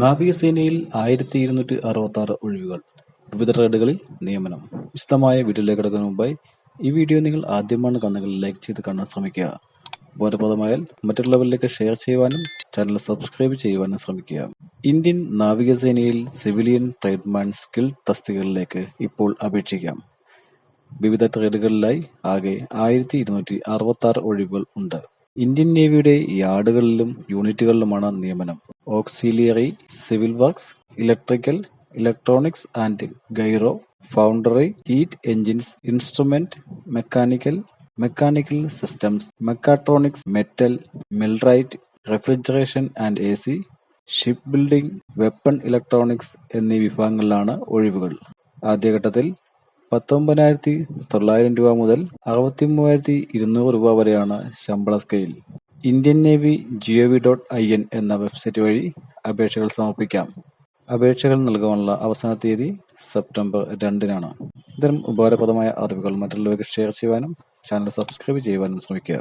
നാവികസേനയിൽ ആയിരത്തി ഇരുന്നൂറ്റി അറുപത്താറ് ഒഴിവുകൾ. വിവിധ ട്രേഡുകളിൽ നിയമനം. വിശദമായ വീഡിയോയിലേക്ക് കിടക്കുന്ന മുമ്പായി ഈ വീഡിയോ നിങ്ങൾ ആദ്യമാണ് കണ്ണുകൾ ലൈക്ക് ചെയ്ത് കാണാൻ ശ്രമിക്കുക. ഉപകാരപ്രദമായാൽ മറ്റുള്ളവരിലേക്ക് ഷെയർ ചെയ്യുവാനും ചാനൽ സബ്സ്ക്രൈബ് ചെയ്യുവാനും ശ്രമിക്കുക. ഇന്ത്യൻ നാവികസേനയിൽ സിവിലിയൻ ട്രേഡ്മാൻ സ്കിൽ തസ്തികകളിലേക്ക് ഇപ്പോൾ അപേക്ഷിക്കാം. വിവിധ ട്രേഡുകളിലായി ആകെ ആയിരത്തി ഇരുന്നൂറ്റി അറുപത്തി ആറ് ഒഴിവുകൾ ഉണ്ട്. ഇന്ത്യൻ നേവിയുടെ യാർഡുകളിലും യൂണിറ്റുകളിലുമാണ് നിയമനം. Auxiliary civil works, electrical, electronics and gyro, foundry, heat engines, instrument, mechanical, mechanical systems, mechatronics, metal, millwright, refrigeration and AC, ship building, weapon electronics എന്നീ വിഭാഗങ്ങളിലാണ് ഒഴിവുകൾ. ആദ്യഘട്ടത്തിൽ പത്തൊമ്പതിനായിരത്തി തൊള്ളായിരം രൂപ മുതൽ അറുപത്തിമൂവായിരത്തി ഇരുന്നൂറ് രൂപ വരെയാണ് ശമ്പള scale. Indian navy G O V dot I N എന്ന വെബ്സൈറ്റ് വഴി അപേക്ഷകൾ സമർപ്പിക്കാം. അപേക്ഷകൾ നൽകാനുള്ള അവസാന തീയതി സെപ്റ്റംബർ രണ്ടിനാണ്. ഇത്തരം ഉപകാരപ്രദമായ അറിവുകൾ മറ്റുള്ളവർക്ക് ഷെയർ ചെയ്യുവാനും ചാനൽ സബ്സ്ക്രൈബ് ചെയ്യുവാനും ശ്രമിക്കുക.